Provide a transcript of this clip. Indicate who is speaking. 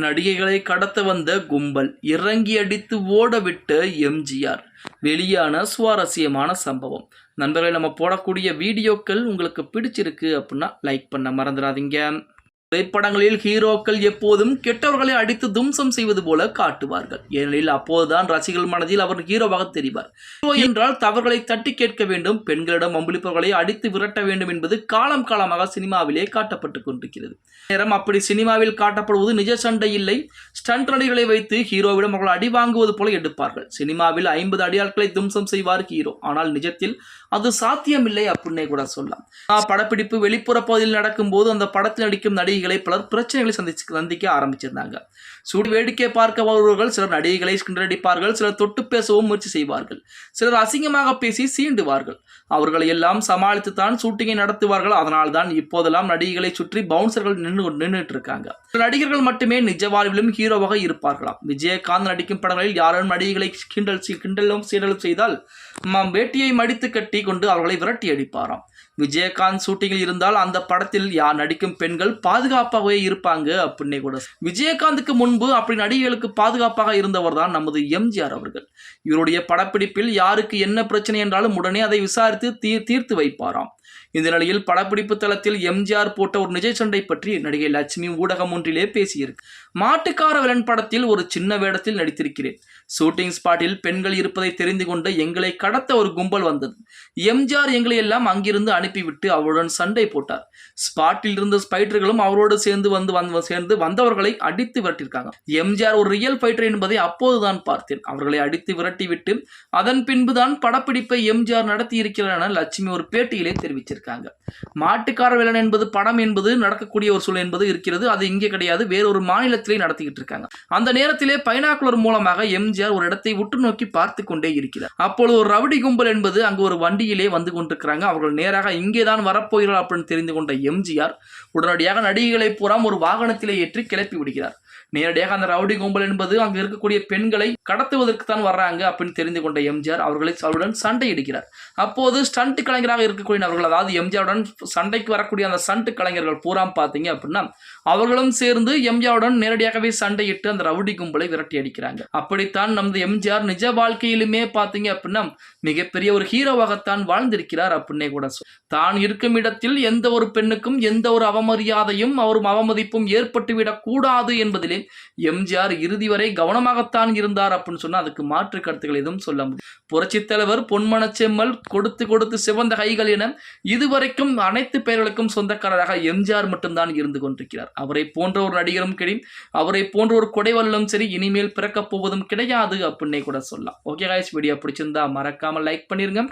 Speaker 1: நடிகைகளை கடத்த வந்த கும்பல் இறங்கி அடித்து ஓடவிட்ட எம்ஜிஆர். வெளியான சுவாரஸ்யமான சம்பவம். நண்பர்களை நம்ம போடக்கூடிய வீடியோக்கள் உங்களுக்கு பிடிச்சிருக்கு அப்படின்னா லைக் பண்ண மறந்துடாதீங்க. திரைப்படங்களில் ஹீரோக்கள் எப்போதும் கெட்டவர்களை அடித்து தும்சம் செய்வது போல காட்டுவார்கள். ஏனெனில் அப்போதுதான் ரசிகர்கள் மனதில் அவர் ஹீரோவாக தெரிவார். ஹீரோ என்றால் தவறுகளை தட்டி கேட்க வேண்டும் பெண்களிடம் அம்பளிப்பவர்களை அடித்து விரட்ட வேண்டும் என்பது காலம் காலமாக சினிமாவிலே காட்டப்பட்டு கொண்டிருக்கிறது. நேரம் அப்படி சினிமாவில் காட்டப்படுவது நிஜ சண்டை இல்லை. ஸ்டண்ட் நடிகளை வைத்து ஹீரோவிடம் அவர்கள் அடி வாங்குவது போல எடுப்பார்கள். சினிமாவில் ஐம்பது அடியாட்களை தும்சம் செய்வார் ஹீரோ. ஆனால் நிஜத்தில் அது சாத்தியமில்லை அப்படின்னே கூட சொல்லலாம். படப்பிடிப்பு வெளிப்புற பகுதியில் நடக்கும்போது அந்த படத்தில் நடிக்கும் நடிகை நடிகைகளை பலர் பிரச்சனைகளை சந்திச்சு சந்திக்க ஆரம்பிச்சிருந்தாங்க. சூடு வேடிக்கை பார்க்க வருபவர்கள் சிலர் நடிகைகளை கிண்டடிப்பார்கள் சிலர் தொட்டு பேசவும் முயற்சி செய்வார்கள் சிலர் அசிங்கமாக பேசி சீண்டுவார்கள். அவர்களை எல்லாம் சமாளித்து தான் ஷூட்டிங்கை நடத்துவார்கள். அதனால் தான் இப்போதெல்லாம் நடிகைகளை சுற்றி பவுன்சர்கள் நின்று நின்றுட்டு இருக்காங்க சில நடிகர்கள் மட்டுமே நிஜ வாழ்விலும் ஹீரோவாக இருப்பார்களாம். விஜயகாந்த் நடிக்கும் படங்களில் யாரும் நடிகைகளை கிண்டல் கிண்டலும் சீண்டலும் செய்தால் வேட்டியை மடித்து கட்டி கொண்டு அவர்களை விரட்டி அடிப்பாராம். விஜயகாந்த் ஷூட்டிங்கில் இருந்தால் அந்த படத்தில் யார் நடிக்கும் பெண்கள் பாதுகாப்பாகவே இருப்பாங்க அப்படின்னே கூட விஜயகாந்துக்கு முன்பு அப்படி நடிகைகளுக்கு பாதுகாப்பாக இருந்தவர் தான் நமது எம்ஜிஆர் அவர்கள். இவருடைய படப்பிடிப்பில் யாருக்கு என்ன பிரச்சனை என்றாலும் உடனே அதை விசாரித்து தீ தீர்த்து வைப்பாராம். இந்த நிலையில் படப்பிடிப்பு தளத்தில் எம்ஜிஆர் போட்ட ஒரு நிஜ சண்டை பற்றி நடிகை லட்சுமி ஊடகம் ஒன்றிலே பேசியிருக்கு. மாட்டுக்கார விலன் படத்தில் ஒரு சின்ன வேடத்தில் நடித்திருக்கிறேன். ஷூட்டிங் ஸ்பாட்டில் பெண்கள் இருப்பதை தெரிந்து கொண்டு எங்களை கடத்த ஒரு கும்பல் வந்தது. எம்ஜிஆர் எங்களை எல்லாம் அங்கிருந்து அனுப்பிவிட்டு அவருடன் சண்டை போட்டார். ஸ்பாட்டில் இருந்த ஸ்பைட்டர்களும் அவரோடு சேர்ந்து வந்து வந்து சேர்ந்து வந்தவர்களை அடித்து விரட்டியிருக்காங்க. எம்ஜிஆர் ஒரு ரியல் ஃபைட்டர் என்பதை அப்போதுதான் பார்த்தேன். அவர்களை அடித்து விரட்டிவிட்டு அதன் பின்புதான் படப்பிடிப்பை எம்ஜிஆர் நடத்தி இருக்கிறார் என லட்சுமி ஒரு பேட்டியிலே தெரிவித்தார். தெரிவிச்சிருக்காங்க மாட்டுக்கார வேலன் என்பது படம் என்பது நடக்கக்கூடிய ஒரு சூழல் என்பது இருக்கிறது. அது இங்கே கிடையாது. வேறொரு மாநிலத்திலே நடத்திக்கிட்டு இருக்காங்க. அந்த நேரத்திலே பைனாக்குலர் மூலமாக எம்ஜிஆர் ஒரு இடத்தை உற்று நோக்கி பார்த்து கொண்டே இருக்கிறார். அப்பொழுது ஒரு ரவுடி கும்பல் என்பது அங்கு ஒரு வண்டியிலே வந்து கொண்டிருக்கிறாங்க. அவர்கள் நேராக இங்கே தான் வரப்போகிறார் அப்படின்னு தெரிந்து கொண்ட எம்ஜிஆர் உடனடியாக நடிகைகளை பூரா ஒரு வாகனத்திலே ஏற்றி கிளப்பி விடுகிறார். நேரடியாக அந்த ரவுடி கும்பல் என்பது அங்கு இருக்கக்கூடிய பெண்களை கடத்துவதற்கு தான் வர்றாங்க அப்படின்னு தெரிந்து கொண்ட எம்ஜிஆர் அவர்களை அவருடன் சண்டையிடுகிறார். அப்போது ஸ்டண்ட் கலைஞராக இருக்கக்கூடிய அவர்கள் அதாவது எம்ஜிஆருடன் சண்டைக்கு வரக்கூடிய அந்த ஸ்டண்ட் கலைஞர்கள் பூராம் பார்த்தீங்க அப்படின்னா அவர்களும் சேர்ந்து எம்ஜிஆருடன் நேரடியாகவே சண்டையிட்டு அந்த ரவுடி கும்பலை விரட்டி அடிக்கிறாங்க. அப்படித்தான் நமது எம்ஜிஆர் நிஜ வாழ்க்கையிலுமே பார்த்தீங்க அப்படின்னா மிகப்பெரிய ஒரு ஹீரோவாகத்தான் வாழ்ந்திருக்கிறார் அப்படின்னே கூட தான் இருக்கும் இடத்தில் எந்த ஒரு பெண்ணுக்கும் எந்த ஒரு அவமரியாதையும் அவரும் அவமதிப்பும் ஏற்பட்டுவிடக் கூடாது என்பதிலே எம்ஜிஆர் இறுதி வரை கவனமாகத்தான் இருந்தார் அப்படின்னு சொன்னா அதுக்கு மாற்று கருத்துக்கள் எதுவும் சொல்ல முடியும் புரட்சித் தலைவர் பொன்மனச் செம்மல் கொடுத்து கொடுத்து சிவந்த கைகள் என இதுவரைக்கும் அனைத்து பெயர்களுக்கும் சொந்தக்காரராக எம்ஜிஆர் மட்டும்தான் இருந்து கொண்டிருக்கிறார். அவரை போன்ற ஒரு நடிகரும் கிடையும் அவரை போன்ற ஒரு கொடைவல்லும் சரி இனிமேல் பிறக்கப் போவதும் கிடையாது அப்படின்னே கூட சொல்லலாம். ஓகே காய்ஸ் வீடியோ பிடிச்சிருந்தா மறக்காம லைக் பண்ணிருங்க.